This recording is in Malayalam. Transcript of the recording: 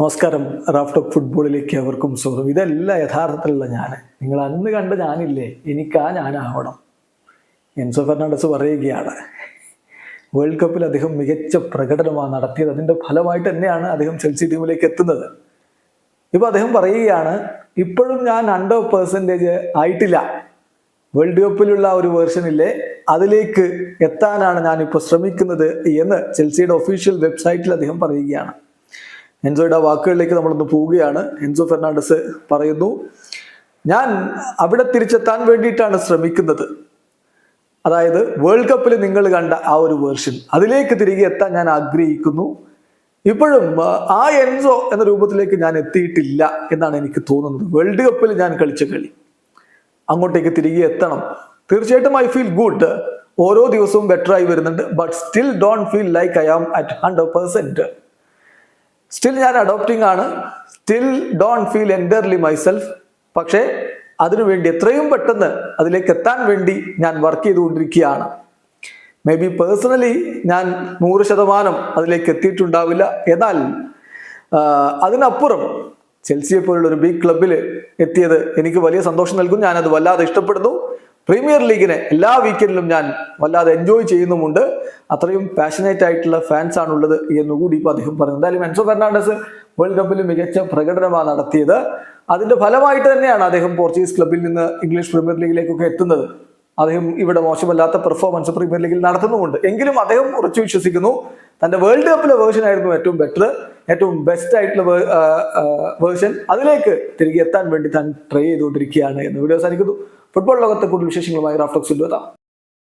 നമസ്കാരം. റാഫ്റ്റോക്ക് ഫുട്ബോളിലേക്ക് അവർക്കും സ്വാഗതം. ഇതല്ല യഥാർത്ഥത്തിലുള്ള ഞാൻ. നിങ്ങൾ അന്ന് കണ്ട ഞാനില്ലേ? എനിക്ക് ഞാനാവണം. എൻസോ ഫെർണാണ്ടസ് പറയുകയാണ്. വേൾഡ് കപ്പിൽ അദ്ദേഹം മികച്ച പ്രകടനമാണ് നടത്തിയത്. അതിന്റെ ഫലമായിട്ട് തന്നെയാണ് അദ്ദേഹം ചെൽസി ടീമിലേക്ക് എത്തുന്നത്. ഇപ്പോൾ അദ്ദേഹം പറയുകയാണ് ഇപ്പോഴും ഞാൻ ഹൺഡ്രഡ് പെർസെന്റേജ് ആയിട്ടില്ല. വേൾഡ് കപ്പിലുള്ള ഒരു വേർഷനില്ലേ അതിലേക്ക് എത്താനാണ് ഞാനിപ്പോൾ ശ്രമിക്കുന്നത് എന്ന് ചെൽസിയുടെ ഒഫീഷ്യൽ വെബ്സൈറ്റിൽ അദ്ദേഹം പറയുകയാണ്. എൻസോയുടെ വാക്കുകളിലേക്ക് നമ്മളൊന്ന് പോവുകയാണ്. എൻസോ ഫെർണാണ്ടസ് പറയുന്നു ഞാൻ അവിടെ തിരിച്ചെത്താൻ വേണ്ടിയിട്ടാണ് ശ്രമിക്കുന്നത്. അതായത് വേൾഡ് കപ്പിൽ നിങ്ങൾ കണ്ട ആ ഒരു വേർഷൻ. അതിലേക്ക് തിരികെ എത്താൻ ഞാൻ ആഗ്രഹിക്കുന്നു. ഇപ്പോഴും ആ, എൻസോ എന്ന രൂപത്തിലേക്ക് ഞാൻ എത്തിയിട്ടില്ല എന്നാണ് എനിക്ക് തോന്നുന്നത്. വേൾഡ് കപ്പിൽ ഞാൻ കളിച്ച കളി. അങ്ങോട്ടേക്ക് തിരികെ എത്തണം. തീർച്ചയായിട്ടും ഐ ഫീൽ ഗുഡ്. ഓരോ ദിവസവും ബെറ്റർ ആയി വരുന്നുണ്ട് but still don't feel like I am at hundred percent. Still ഞാൻ അഡോപ്റ്റിംഗ് ആണ്. Still don't feel entirely myself പക്ഷേ അതിനുവേണ്ടി എത്രയും പെട്ടെന്ന് അതിലേക്ക് എത്താൻ വേണ്ടി ഞാൻ വർക്ക് ചെയ്തുകൊണ്ടിരിക്കുകയാണ്. മേ ബി പേഴ്സണലി ഞാൻ നൂറ് ശതമാനം അതിലേക്ക് എത്തിയിട്ടുണ്ടാവില്ല. എന്നാൽ അതിനപ്പുറം ചെൽസിയെ പോലുള്ള ഒരു ബിഗ് ക്ലബിൽ എത്തിയത് എനിക്ക് വലിയ സന്തോഷം നൽകും. ഞാനത് വല്ലാതെ ഇഷ്ടപ്പെടുന്നു. പ്രീമിയർ ലീഗിനെ എല്ലാ വീക്കെൻഡിലും ഞാൻ വല്ലാതെ എൻജോയ് ചെയ്യുന്നുമുണ്ട്. അത്രയും പാഷനേറ്റ് ആയിട്ടുള്ള ഫാൻസ് ആണുള്ളത് എന്നുകൂടി ഇപ്പോൾ അദ്ദേഹം പറഞ്ഞു എന്തായാലും എൻസോ ഫെർണാണ്ടസ് വേൾഡ് കപ്പിൽ മികച്ച പ്രകടനമാണ് നടത്തിയത്. അതിന്റെ ഫലമായിട്ട് തന്നെയാണ് അദ്ദേഹം പോർച്ചുഗീസ് ക്ലബിൽ നിന്ന് ഇംഗ്ലീഷ് പ്രീമിയർ ലീഗിലേക്കൊക്കെ എത്തുന്നത്. അദ്ദേഹം ഇവിടെ മോശമല്ലാത്ത പെർഫോമൻസ് പ്രീമിയർ ലീഗിൽ നടത്തുന്നുമുണ്ട്. എങ്കിലും അദ്ദേഹം ഉറച്ചു വിശ്വസിക്കുന്നു. തന്റെ വേൾഡ് കപ്പിലെ വേർഷൻ ആയിരുന്നു ഏറ്റവും ബെറ്റർ ഏറ്റവും ബെസ്റ്റ് ആയിട്ടുള്ള വേർഷൻ അതിലേക്ക് തിരികെ എത്താൻ വേണ്ടി താൻ ട്രൈ ചെയ്തുകൊണ്ടിരിക്കുകയാണ് എന്ന് വീഡിയോ അവസാനിക്കുന്നു. ഫുട്ബോൾ ലോകത്തെ കൂടുതൽ വിശേഷങ്ങളുമായി റാഫ്റ്റോക്സിൽ എത്താം